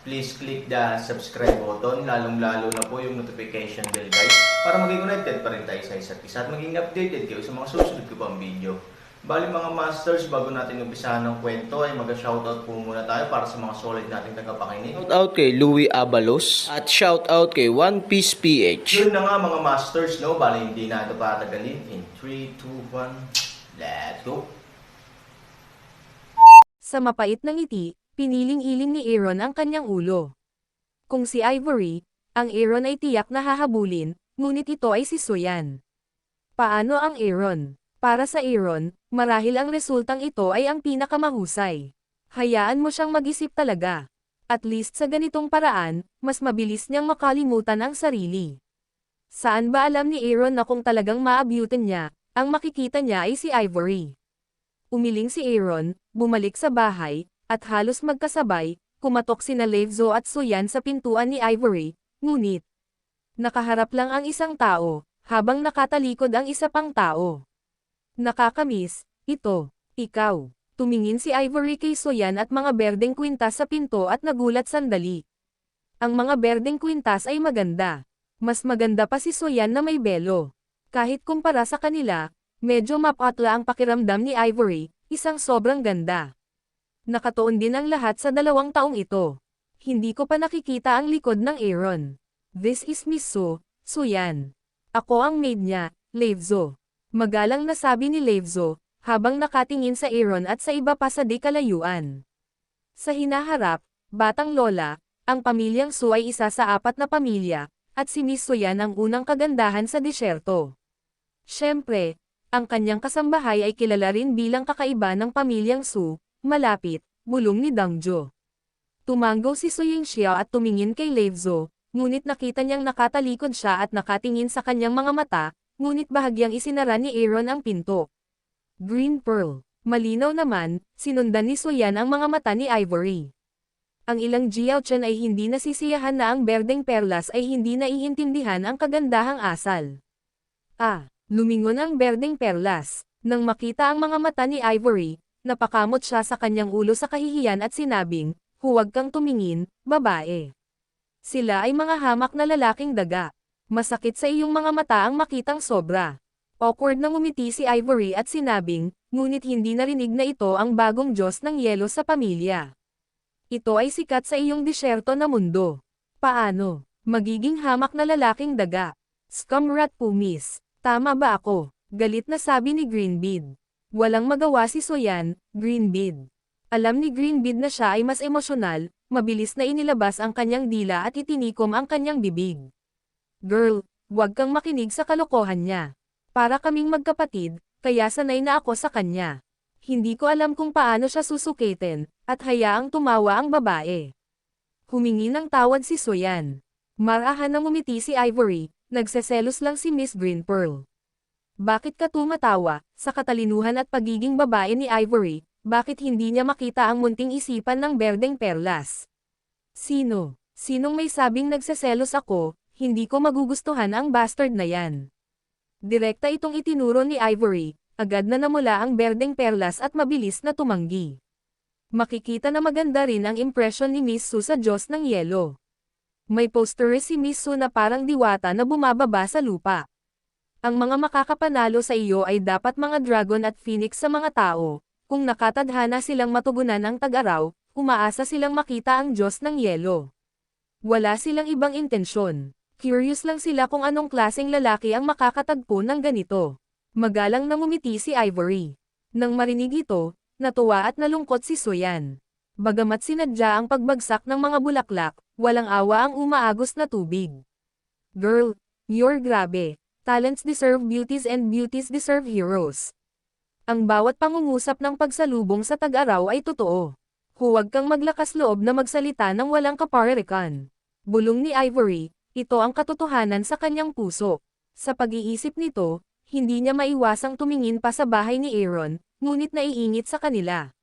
please click the subscribe button, lalong-lalo na po yung notification bell guys, para maging connected pa rin tayo sa isa't isa at maging updated kayo sa mga susunod ko pang video. Bali mga masters, bago natin umpisahan ng kwento ay mag-shoutout po muna tayo para sa mga solid nating tagapakinig. Shoutout kay Louie Abalos at shoutout kay One Piece PH. Yun na nga mga masters, no? Bali hindi na ito patagalin. In 3, 2, 1, let's go! Sa mapait ng ngiti, piniling-iling ni Aaron ang kanyang ulo. Kung si Ivory, ang Aaron ay tiyak na hahabulin, ngunit ito ay si Soyan. Paano ang Aaron? Para sa Aaron, marahil ang resultang ito ay ang pinakamahusay. Hayaan mo siyang mag-isip talaga. At least sa ganitong paraan, mas mabilis niyang makalimutan ang sarili. Saan ba alam ni Aaron na kung talagang maabutin niya, ang makikita niya ay si Ivory. Umiling si Aaron, bumalik sa bahay, at halos magkasabay, kumatok sina Leivzo at Soyan sa pintuan ni Ivory, ngunit, nakaharap lang ang isang tao, habang nakatalikod ang isa pang tao. Nakakamiss, ito, ikaw. Tumingin si Ivory kay Soyan at mga berdeng kwintas sa pinto at nagulat sandali. Ang mga berdeng kwintas ay maganda. Mas maganda pa si Soyan na may belo. Kahit kumpara sa kanila, medyo mapatla ang pakiramdam ni Ivory, isang sobrang ganda. Nakatuon din ang lahat sa dalawang taong ito. Hindi ko pa nakikita ang likod ng Aaron. This is Miss Su, Suyan. Ako ang maid niya, Leivzo. Magalang na sabi ni Leivzo, habang nakatingin sa Aaron at sa iba pa sa di kalayuan. Sa hinaharap, batang lola, ang pamilyang Su ay isa sa apat na pamilya, at si Miss Suyan ang unang kagandahan sa disyerto. Siyempre, ang kanyang kasambahay ay kilala rin bilang kakaiba ng pamilyang Su, malapit, bulong ni Dangjo. Tumango si Su Yingxiao at tumingin kay Leivzo, ngunit nakita niyang nakatalikod siya at nakatingin sa kanyang mga mata, ngunit bahagyang isinara ni Aaron ang pinto. Green Pearl. Malinaw naman, sinundan ni Soyan ang mga mata ni Ivory. Ang ilang Jiao Chen ay hindi nasisiyahan na ang berdeng perlas ay hindi naiintindihan ang kagandahang asal. Ah, lumingon ang berdeng perlas. Nang makita ang mga mata ni Ivory, napakamot siya sa kanyang ulo sa kahihiyan at sinabing, huwag kang tumingin, babae. Sila ay mga hamak na lalaking daga. Masakit sa iyong mga mata ang makitang sobra. Awkward na ngumiti si Ivory at sinabing, ngunit hindi narinig na ito ang bagong Diyos ng yelo sa pamilya. Ito ay sikat sa iyong disyerto na mundo. Paano? Magiging hamak na lalaking daga. Scumrat pumis. Tama ba ako? Galit na sabi ni Greenbeard. Walang magawa si Soyan, Greenbeard. Alam ni Greenbeard na siya ay mas emosyonal, mabilis na inilabas ang kanyang dila at itinikom ang kanyang bibig. Girl, huwag kang makinig sa kalokohan niya. Para kaming magkapatid, kaya sanay na ako sa kanya. Hindi ko alam kung paano siya susukitin, at hayaang tumawa ang babae. Humingi ng tawad si Soyan. Marahan na ngumiti si Ivory, nagseselos lang si Miss Green Pearl. Bakit ka tumatawa, sa katalinuhan at pagiging babae ni Ivory, bakit hindi niya makita ang munting isipan ng berdeng perlas? Sino? Sinong may sabing nagseselos ako, hindi ko magugustuhan ang bastard na yan. Direkta itong itinuro ni Ivory, agad na namula ang berdeng perlas at mabilis na tumanggi. Makikita na maganda rin ang impression ni Miss Su sa Diyos ng Yelo. May poster si Miss Su na parang diwata na bumababa sa lupa. Ang mga makakapanalo sa iyo ay dapat mga dragon at phoenix sa mga tao, kung nakatadhana silang matugunan ang tag-araw, umaasa silang makita ang Diyos ng Yelo. Wala silang ibang intensyon. Curious lang sila kung anong klaseng lalaki ang makakatagpo ng ganito. Magalang na ngumiti si Ivory. Nang marinig ito, natuwa at nalungkot si Soyan. Bagamat sinadya ang pagbagsak ng mga bulaklak, walang awa ang umaagos na tubig. Girl, you're grabe. Talents deserve beauties and beauties deserve heroes. Ang bawat pangungusap ng pagsalubong sa tag-araw ay totoo. Huwag kang maglakas loob na magsalita ng walang kaparerikan. Bulong ni Ivory, ito ang katotohanan sa kanyang puso. Sa pag-iisip nito, hindi niya maiwasang tumingin pa sa bahay ni Aaron, ngunit naiingit sa kanila.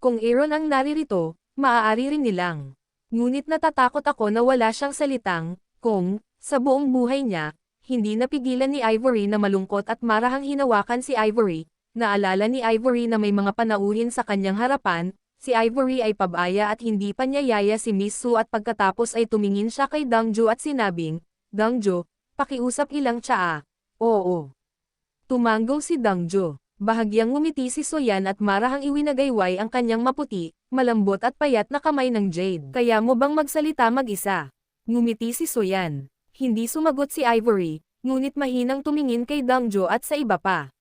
Kung Aaron ang naririto, maaari rin nilang. Ngunit natatakot ako na wala siyang salitang, kung, sa buong buhay niya, hindi napigilan ni Ivory na malungkot at marahang hinawakan si Ivory, naalala ni Ivory na may mga panauhin sa kanyang harapan, si Ivory ay pabaya at hindi pa niya yaya si Miss Su at pagkatapos ay tumingin siya kay Dangjo at sinabing, Dangjo, pakiusap ilang tsaa. Oo. Tumango si Dangjo. Bahagyang ngumiti si Soyan at marahang iwinagayway ang kanyang maputi, malambot at payat na kamay ng Jade. Kaya mo bang magsalita mag-isa? Ngumiti si Soyan. Hindi sumagot si Ivory, ngunit mahinang tumingin kay Dangjo at sa iba pa.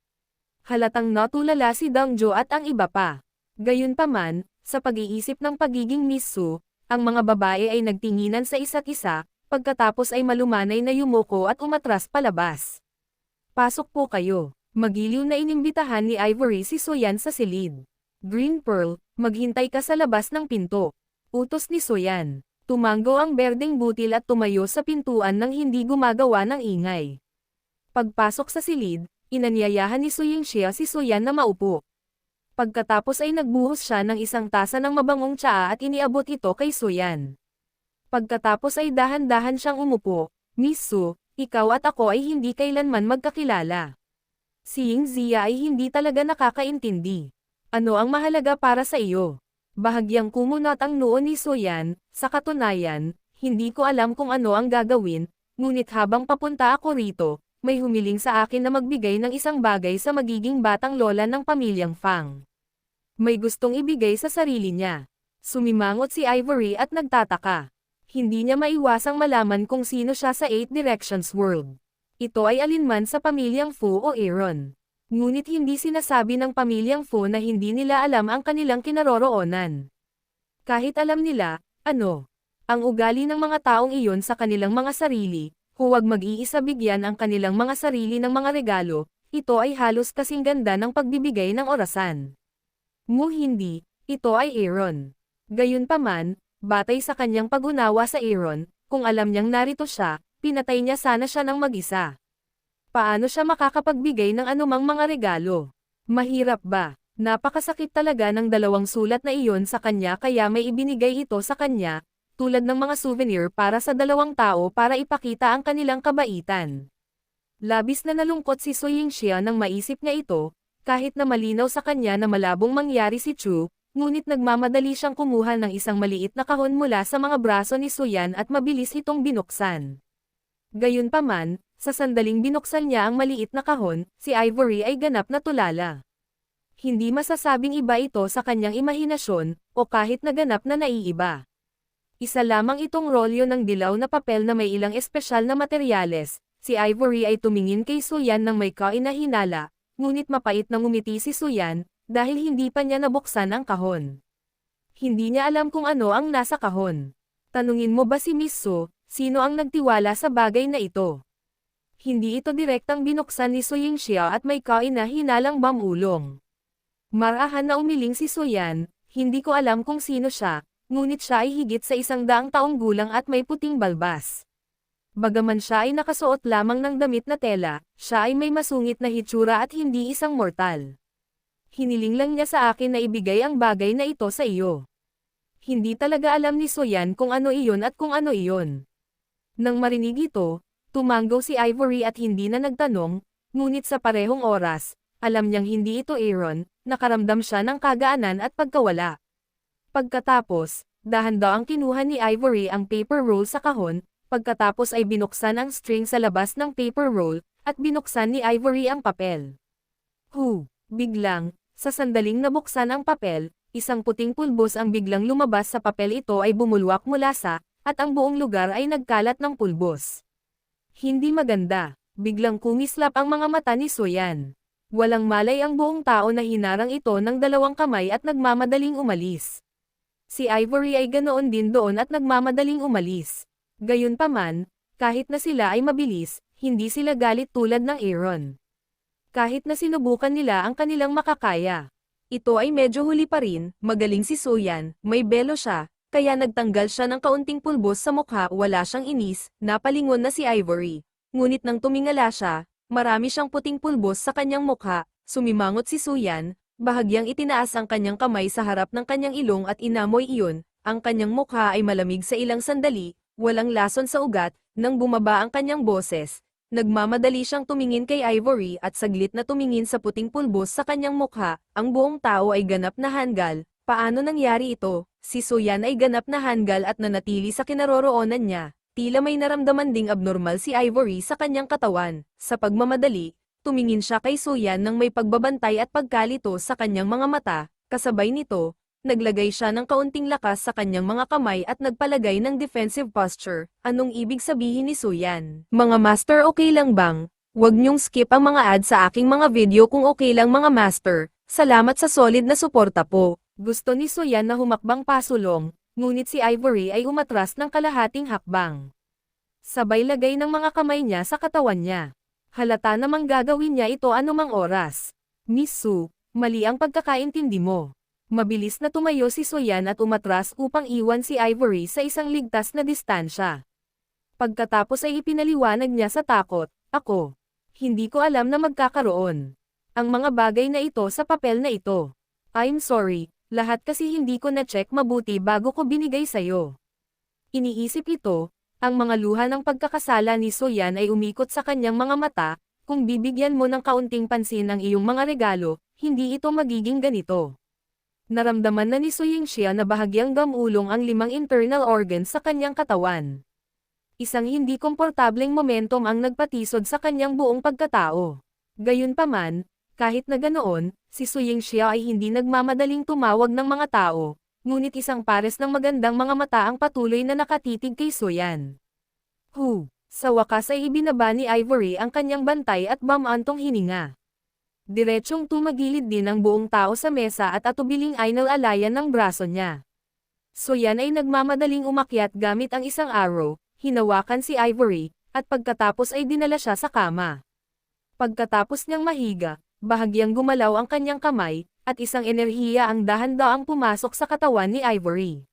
Halatang natulala si Dangjo at ang iba pa. Gayunpaman, sa pag-iisip ng pagiging Miss Su, ang mga babae ay nagtinginan sa isa't isa, pagkatapos ay malumanay na yumuko at umatras palabas. Pasok po kayo. Magiliw na inimbitahan ni Ivory si Soyan sa silid. Green Pearl, maghintay ka sa labas ng pinto. Utos ni Soyan. Tumango ang berdeng butil at tumayo sa pintuan nang hindi gumagawa ng ingay. Pagpasok sa silid, inanyayahan ni Suying Xia si Soyan na maupo. Pagkatapos ay nagbuhos siya ng isang tasa ng mabangong tsaa at iniabot ito kay Soyan. Pagkatapos ay dahan-dahan siyang umupo, Miss Su, ikaw at ako ay hindi kailanman magkakilala. Si Ying Zia ay hindi talaga nakakaintindi. Ano ang mahalaga para sa iyo? Bahagyang kumunot ang noo ni Soyan, sa katunayan, hindi ko alam kung ano ang gagawin, ngunit habang papunta ako rito, may humiling sa akin na magbigay ng isang bagay sa magiging batang lola ng pamilyang Fang. May gustong ibigay sa sarili niya. Sumimangot si Ivory at nagtataka. Hindi niya maiwasang malaman kung sino siya sa Eight Directions World. Ito ay alinman sa pamilyang Fu o Aaron. Ngunit hindi sinasabi ng pamilyang Fu na hindi nila alam ang kanilang kinaroroonan. Kahit alam nila, ano, ang ugali ng mga taong iyon sa kanilang mga sarili, huwag mag-iisa bigyan ang kanilang mga sarili ng mga regalo, ito ay halos kasing ganda ng pagbibigay ng orasan. Ngu hindi, ito ay Aaron. Gayunpaman, batay sa kanyang pag-unawa sa Aaron, kung alam niyang narito siya, pinatay niya sana siya ng mag-isa. Paano siya makakapagbigay ng anumang mga regalo? Mahirap ba? Napakasakit talaga ng dalawang sulat na iyon sa kanya kaya may ibinigay ito sa kanya, tulad ng mga souvenir para sa dalawang tao para ipakita ang kanilang kabaitan. Labis na nalungkot si Suying Xia nang maisip niya ito, kahit na malinaw sa kanya na malabong mangyari si Chu, ngunit nagmamadali siyang kumuha ng isang maliit na kahon mula sa mga braso ni Suyan at mabilis itong binuksan. Gayunpaman, sa sandaling binuksan niya ang maliit na kahon, si Ivory ay ganap na tulala. Hindi masasabing iba ito sa kanyang imahinasyon, o kahit naganap na naiiba. Isa lamang itong rolyo ng dilaw na papel na may ilang espesyal na materyales, si Ivory ay tumingin kay Suyan ng may kainahinala, ngunit mapait na ngumiti si Suyan, dahil hindi pa niya nabuksan ang kahon. Hindi niya alam kung ano ang nasa kahon. Tanungin mo ba si Miss Su, sino ang nagtiwala sa bagay na ito? Hindi ito direktang binuksan ni Suying Xia at may kainahinalang bamulong. Marahan na umiling si Soyan, hindi ko alam kung sino siya, ngunit siya ay higit sa isang daang taong gulang at may puting balbas. Bagaman siya ay nakasuot lamang ng damit na tela, siya ay may masungit na hitsura at hindi isang mortal. Hiniling lang niya sa akin na ibigay ang bagay na ito sa iyo. Hindi talaga alam ni Soyan kung ano iyon at kung ano iyon. Nang marinig ito, tumango si Ivory at hindi na nagtanong, ngunit sa parehong oras, alam niyang hindi ito Aaron, nakaramdam siya ng kagaanan at pagkawala. Pagkatapos, dahan-daang kinuha ni Ivory ang paper roll sa kahon, pagkatapos ay binuksan ang string sa labas ng paper roll, at binuksan ni Ivory ang papel. Hu, biglang, sa sandaling nabuksan ang papel, isang puting pulbos ang biglang lumabas sa papel ito ay bumulwak mula sa, at ang buong lugar ay nagkalat ng pulbos. Hindi maganda, biglang kumislap ang mga mata ni Soyan. Walang malay ang buong tao na hinarang ito ng dalawang kamay at nagmamadaling umalis. Si Ivory ay ganoon din doon at nagmamadaling umalis. Gayunpaman, kahit na sila ay mabilis, hindi sila galit tulad ng Aaron. Kahit na sinubukan nila ang kanilang makakaya. Ito ay medyo huli pa rin, magaling si Soyan, may belo siya, kaya nagtanggal siya ng kaunting pulbos sa mukha wala siyang inis, napalingon na si Ivory. Ngunit nang tumingala siya, marami siyang puting pulbos sa kanyang mukha, sumimangot si Suyan, bahagyang itinaas ang kanyang kamay sa harap ng kanyang ilong at inamoy iyon, ang kanyang mukha ay malamig sa ilang sandali, walang lason sa ugat, nang bumaba ang kanyang boses, nagmamadali siyang tumingin kay Ivory at saglit na tumingin sa puting pulbos sa kanyang mukha, ang buong tao ay ganap na hanggal, paano nangyari ito, si Soyan ay ganap na hanggal at nanatili sa kinaroroonan niya, tila may naramdaman ding abnormal si Ivory sa kanyang katawan, sa pagmamadali, tumingin siya kay Soyan nang may pagbabantay at pagkalito sa kanyang mga mata, kasabay nito, naglagay siya ng kaunting lakas sa kanyang mga kamay at nagpalagay ng defensive posture. Anong ibig sabihin ni Suyan? Mga master okay lang bang? Huwag niyong skip ang mga ad sa aking mga video kung okay lang mga master. Salamat sa solid na suporta po. Gusto ni Suyan na humakbang pasulong, ngunit si Ivory ay umatras ng kalahating hakbang. Sabay lagay ng mga kamay niya sa katawan niya. Halata namang gagawin niya ito anumang oras. Miss Su, mali ang pagkakaintindi mo. Mabilis na tumayo si Soyan at umatras upang iwan si Ivory sa isang ligtas na distansya. Pagkatapos ay ipinaliwanag niya sa takot, ako. Hindi ko alam na magkakaroon. Ang mga bagay na ito sa papel na ito. I'm sorry, lahat kasi hindi ko na-check mabuti bago ko binigay sa'yo. Iniisip ito, ang mga luha ng pagkakasala ni Soyan ay umikot sa kanyang mga mata, kung bibigyan mo ng kaunting pansin ang iyong mga regalo, hindi ito magiging ganito. Naramdaman na ni Suying siya na bahagyang gamulong ang limang internal organs sa kanyang katawan. Isang hindi komportableng momentum ang nagpatisod sa kanyang buong pagkatao. Gayunpaman, kahit na ganoon, si Suying siya ay hindi nagmamadaling tumawag ng mga tao, ngunit isang pares ng magandang mga mata ang patuloy na nakatitig kay Suyan. Hu, sa wakas ay ibinaba ni Ivory ang kanyang bantay at bamantong hininga. Diretsyong tumagilid din ang buong tao sa mesa at atubiling ay nalalayan ng braso niya. Suyan ay nagmamadaling umakyat gamit ang isang arrow, hinawakan si Ivory, at pagkatapos ay dinala siya sa kama. Pagkatapos niyang mahiga, bahagyang gumalaw ang kanyang kamay, at isang enerhiya ang dahan-daang pumasok sa katawan ni Ivory.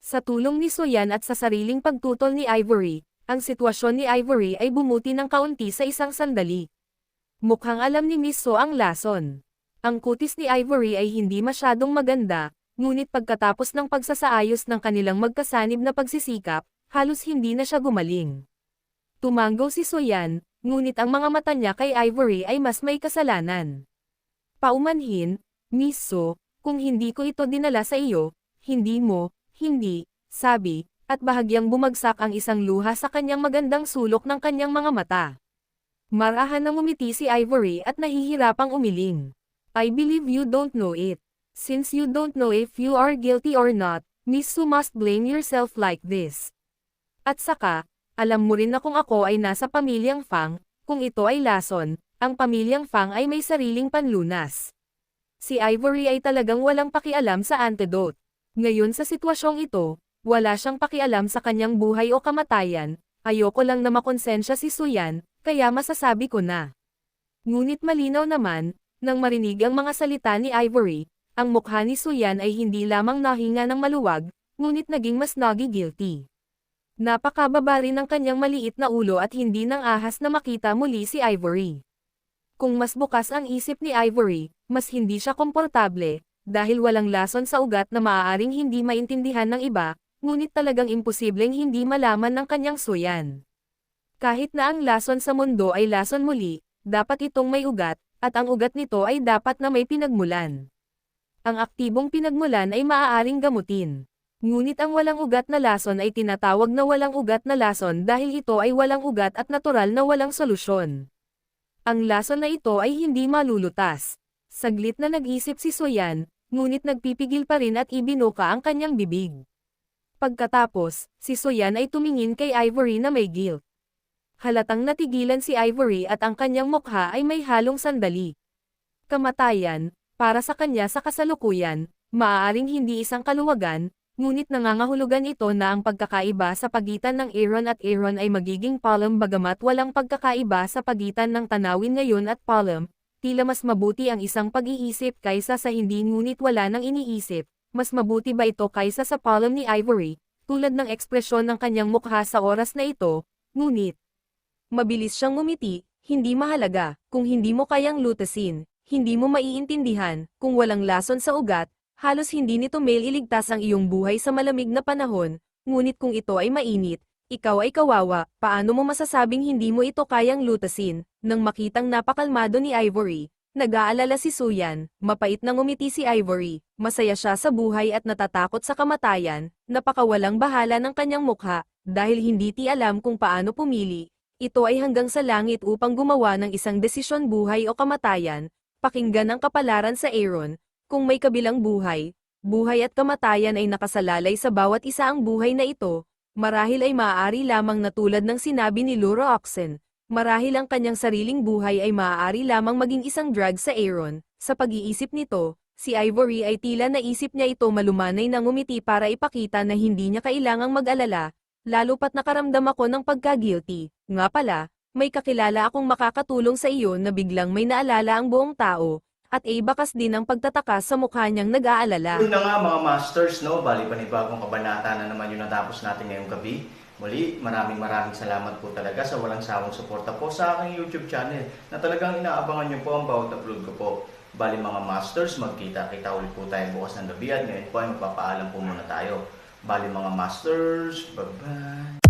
Sa tulong ni Soyan at sa sariling pagtutol ni Ivory, ang sitwasyon ni Ivory ay bumuti ng kaunti sa isang sandali. Mukhang alam ni Miss So ang lason. Ang kutis ni Ivory ay hindi masyadong maganda, ngunit pagkatapos ng pagsasaayos ng kanilang magkasanib na pagsisikap, halos hindi na siya gumaling. Tumanggo si Soyan, ngunit ang mga mata niya kay Ivory ay mas may kasalanan. Paumanhin, Miss So, kung hindi ko ito dinala sa iyo, hindi mo, hindi, sabi, at bahagyang bumagsak ang isang luha sa kanyang magandang sulok ng kanyang mga mata. Marahan na ngumiti si Ivory at nahihirapang umiling. I believe you don't know it. Since you don't know if you are guilty or not, Miss Su must blame yourself like this. At saka, alam mo rin na kung ako ay nasa pamilyang Fang, kung ito ay lason, ang pamilyang Fang ay may sariling panlunas. Si Ivory ay talagang walang pakialam sa antidote. Ngayon sa sitwasyong ito, wala siyang pakialam sa kanyang buhay o kamatayan, ayoko lang na makonsensya si Suyan, kaya masasabi ko na. Ngunit malinaw naman, nang marinig ang mga salita ni Ivory, ang mukha ni Suyan ay hindi lamang nahinga ng maluwag, ngunit naging mas nagi guilty. Napakababa rin ng kanyang maliit na ulo at hindi nang ahas na makita muli si Ivory. Kung mas bukas ang isip ni Ivory, mas hindi siya komportable, dahil walang lason sa ugat na maaaring hindi maintindihan ng iba, ngunit talagang imposibleng hindi malaman ng kanyang suyan. Kahit na ang lason sa mundo ay lason muli, dapat itong may ugat, at ang ugat nito ay dapat na may pinagmulan. Ang aktibong pinagmulan ay maaaring gamutin. Ngunit ang walang ugat na lason ay tinatawag na walang ugat na lason dahil ito ay walang ugat at natural na walang solusyon. Ang lason na ito ay hindi malulutas. Saglit na nag-isip si Soyan, ngunit nagpipigil pa rin at ibinuka ang kanyang bibig. Pagkatapos, si Soyan ay tumingin kay Ivory na may guilt. Halatang natigilan si Ivory at ang kanyang mukha ay may halong sandali. Kamatayan, para sa kanya sa kasalukuyan, maaaring hindi isang kaluwagan, ngunit nangangahulugan ito na ang pagkakaiba sa pagitan ng Aaron at Aaron ay magiging Palom bagamat walang pagkakaiba sa pagitan ng Tanawin ngayon at Palom, tila mas mabuti ang isang pag-iisip kaysa sa hindi ngunit wala nang iniisip, Mas mabuti ba ito kaysa sa palm ni Ivory, tulad ng ekspresyon ng kanyang mukha sa oras na ito, ngunit. Mabilis siyang ngumiti, hindi mahalaga, kung hindi mo kayang lutasin, hindi mo maiintindihan, kung walang lason sa ugat, halos hindi nito mail iligtas ang iyong buhay sa malamig na panahon, ngunit kung ito ay mainit, ikaw ay kawawa, paano mo masasabing hindi mo ito kayang lutasin? Nang makitang napakalmado ni Ivory, nag-aalala si Suyan, mapait na ngumiti si Ivory, masaya siya sa buhay at natatakot sa kamatayan, napakawalang bahala ng kanyang mukha, dahil hindi ti alam kung paano pumili. Ito ay hanggang sa langit upang gumawa ng isang desisyon buhay o kamatayan, pakinggan ang kapalaran sa Aaron, kung may kabilang buhay, buhay at kamatayan ay nakasalalay sa bawat isa ang buhay na ito, marahil ay maaari lamang na tulad ng sinabi ni Laura Oxen, marahil ang kanyang sariling buhay ay maaari lamang maging isang drug sa Aaron, sa pag-iisip nito, si Ivory ay tila naisip niya ito malumanay na ngumiti para ipakita na hindi niya kailangang mag-alala, lalo pat nakaramdam ako ng pagka-guilty, nga pala, may kakilala akong makakatulong sa iyo na biglang may naalala ang buong tao, at ay bakas din ang pagtataka sa mukha niyang nag-aalala. Yun na nga mga masters, no? Bali panibagong kabanata na naman yung natapos natin ngayong gabi. Muli, maraming maraming salamat po talaga sa walang sawang suporta po sa aking YouTube channel na talagang inaabangan niyo po ang bawat upload ko po. Bali mga masters, magkita-kita ulit po tayo bukas ng gabi at ngayon po ay magpapaalam po muna tayo. Bali mga masters, bye-bye!